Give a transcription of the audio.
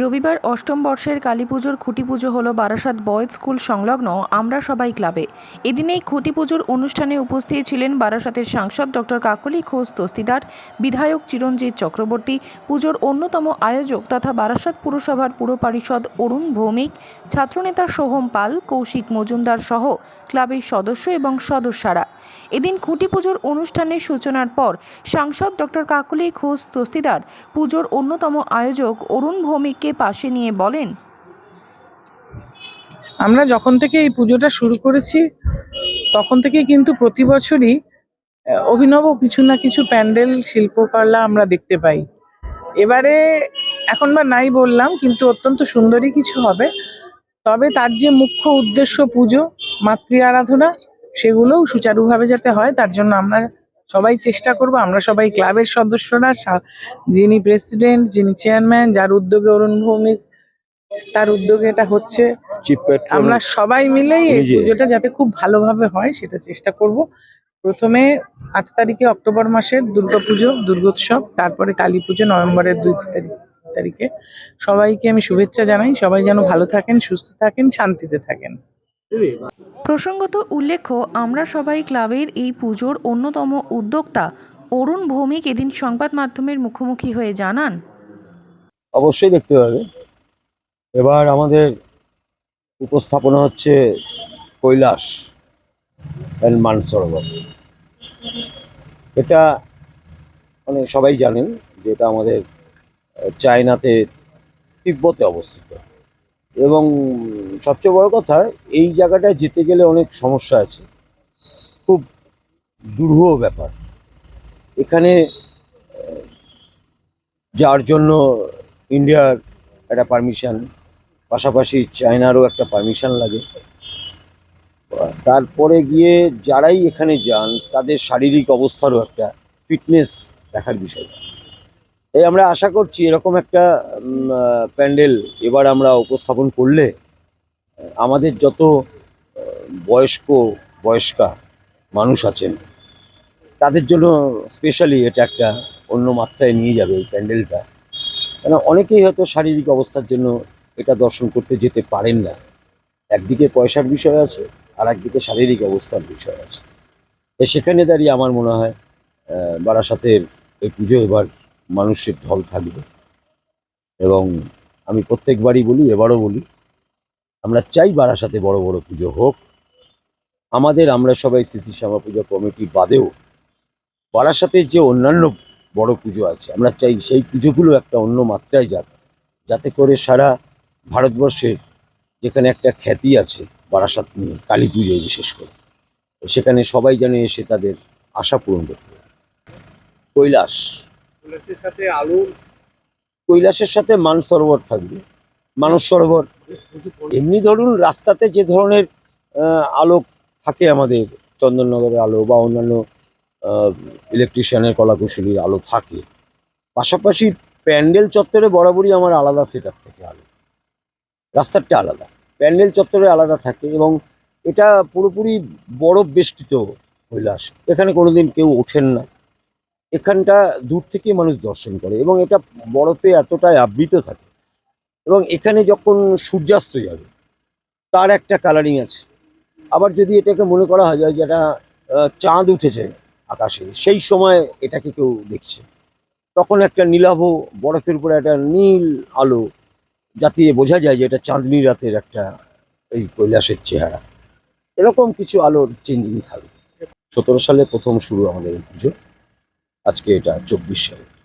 রবিবার অষ্টম বর্ষের কালী পুজোর খুঁটি পুজো হলো বারাসাত বয়েজ স্কুল সংলগ্ন আমরা সবাই ক্লাবে। এদিন এই খুঁটি পুজোর অনুষ্ঠানে উপস্থিত ছিলেন বারাসাতের সাংসদ ডক্টর কাকলি ঘোষ দস্তিদার বিধায়ক চিরঞ্জিত চক্রবর্তী, পুজোর অন্যতম আয়োজক তথা বারাসাত পুরসভার পুর পরিষদ অরুণ ভৌমিক, ছাত্রনেতা সোহম পাল, কৌশিক মজুমদার সহ ক্লাবের সদস্য এবং সদস্যরা। এদিন খুঁটি পুজোর অনুষ্ঠানের সূচনার পর সাংসদ ডক্টর কাকলি ঘোষ দস্তিদার পুজোর অন্যতম আয়োজক অরুণ ভৌমিককে পাশে নিয়ে বলেন? আমরা যখন থেকে এই পুজোটা শুরু করেছি, তখন থেকে কিন্তু প্রতি বছরই অভিনব কিছু না কিছু প্যান্ডেল, শিল্পকলা আমরা দেখতে পাই। এবারে এখন বা নাই বললাম, কিন্তু অত্যন্ত সুন্দরই কিছু হবে। তবে তার যে মুখ্য উদ্দেশ্য পুজো, মাতৃ আরাধনা, সেগুলোও সুচারুভাবে যাতে হয়, তার জন্য আমরা সবাই চেষ্টা করব আমরা সবাই ক্লাবের সদস্যরা যিনি প্রেসিডেন্ট যিনি চেয়ারম্যান যার উদ্যোগে অরুণ ভৌমিক তার উদ্যোগে এটা হচ্ছে। আমরা সবাই মিলেই এই পুজোটা যাতে খুব ভালোভাবে হয় সেটা চেষ্টা করব। প্রথমে আট তারিখে অক্টোবর মাসের দুর্গাপুজো দুর্গোৎসব তারপরে কালী পুজো নভেম্বরের দুই তারিখ তারিখে। সবাইকে আমি শুভেচ্ছা জানাই সবাই যেন ভালো থাকেন সুস্থ থাকেন শান্তিতে থাকেন। প্রসঙ্গত উল্লেখ্য, আমরা সবাই ক্লাবের এই পুজোর অন্যতম উদ্যোক্তা। অরুণ ভৌমিক এদিন সংবাদ মাধ্যমের মুখোমুখি হয়ে জানান। অবশ্যই দেখতে পাবে এবার আমাদের উপস্থাপনা হচ্ছে কৈলাস অ্যান্ড মানসরোবর। এটা মানে সবাই জানেন যে এটা আমাদের চায়নাতে তিব্বতে অবস্থিত। এবং সবচেয়ে বড় কথা, এই জায়গাটায় যেতে গেলে অনেক সমস্যা আছে। খুব দুরূহ ব্যাপার। এখানে যার জন্য ইন্ডিয়ার একটা পারমিশন, পাশাপাশি চায়নারও একটা পারমিশন লাগে। তারপরে গিয়ে যারাই এখানে যান, তাদের শারীরিক অবস্থারও একটা ফিটনেস দেখার বিষয়। এই আমরা আশা করছি এরকম একটা প্যান্ডেল এবার আমরা উপস্থাপন করলে আমাদের যত বয়স্ক, বয়স্কা মানুষ আছেন, তাদের জন্য স্পেশালি এটা একটা অন্য মাত্রায় নিয়ে যাবে এই প্যান্ডেলটা। কেন, অনেকেই হয়তো শারীরিক অবস্থার জন্য এটা দর্শন করতে যেতে পারেন না। একদিকে পয়সার বিষয় আছে, আর একদিকে শারীরিক অবস্থার বিষয় আছে। সেখানে দাঁড়িয়ে আমার মনে হয় বারাসাতের এই পুজো এবার মানুষের ঢল থাকবে। এবং আমি প্রত্যেকবারই বলি, এবারও বলি, আমরা চাই বারাসাতে বড় বড় পুজো হোক। আমাদের আমরা সবাই সিসি শ্যামা পুজো কমিটি বাদেও বারাসাতের যে অন্যান্য বড় পুজো আছে, আমরা চাই সেই পুজোগুলো একটা অন্য মাত্রায় যাক, যাতে করে সারা ভারতবর্ষের যেখানে একটা খ্যাতি আছে বারাসাত নিয়ে, কালী পুজোয় বিশেষ করে, সেখানে সবাই যেন এসে তাদের আশা পূরণ করতে পারে। কৈলাস সাথে আলু? কৈলাসের সাথে মানসরোবর থাকবে। মানস সরোবর এমনি ধরুন রাস্তাতে যে ধরনের আহ, আলো থাকে আমাদের চন্দননগরের আলো বা অন্যান্য ইলেকট্রিশিয়ানের কলাকুশলীর আলো থাকে। পাশাপাশি প্যান্ডেল চত্বরে বরাবরই আমার আলাদা সেট থেকে আলো। রাস্তাটা আলাদা প্যান্ডেল চত্বরে আলাদা থাকে এবং এটা পুরোপুরি বরফ বেষ্টিত কৈলাস। এখানে কোনোদিন কেউ ওঠেন না। এখানটা দূর থেকে মানুষ দর্শন করে এবং এটা বরফে এতটাই আবৃত থাকে। এবং এখানে যখন সূর্যাস্ত যাবে তার একটা কালারিং আছে। আবার যদি এটাকে মনে করা হয় যে আহ, চাঁদ উঠেছে আকাশে সেই সময় এটাকে কেউ দেখছে। তখন একটা নীলাভ বরফের উপরে একটা নীল আলো যাতে বোঝা যায় যে এটা চাঁদনি রাতের একটা এই কৈলাসের চেহারা। এরকম কিছু আলোর চেঞ্জিং থাকবে। সতেরো সালে প্রথম শুরু আমাদের এই পুজো। আজকে এটা চব্বিশ সালে।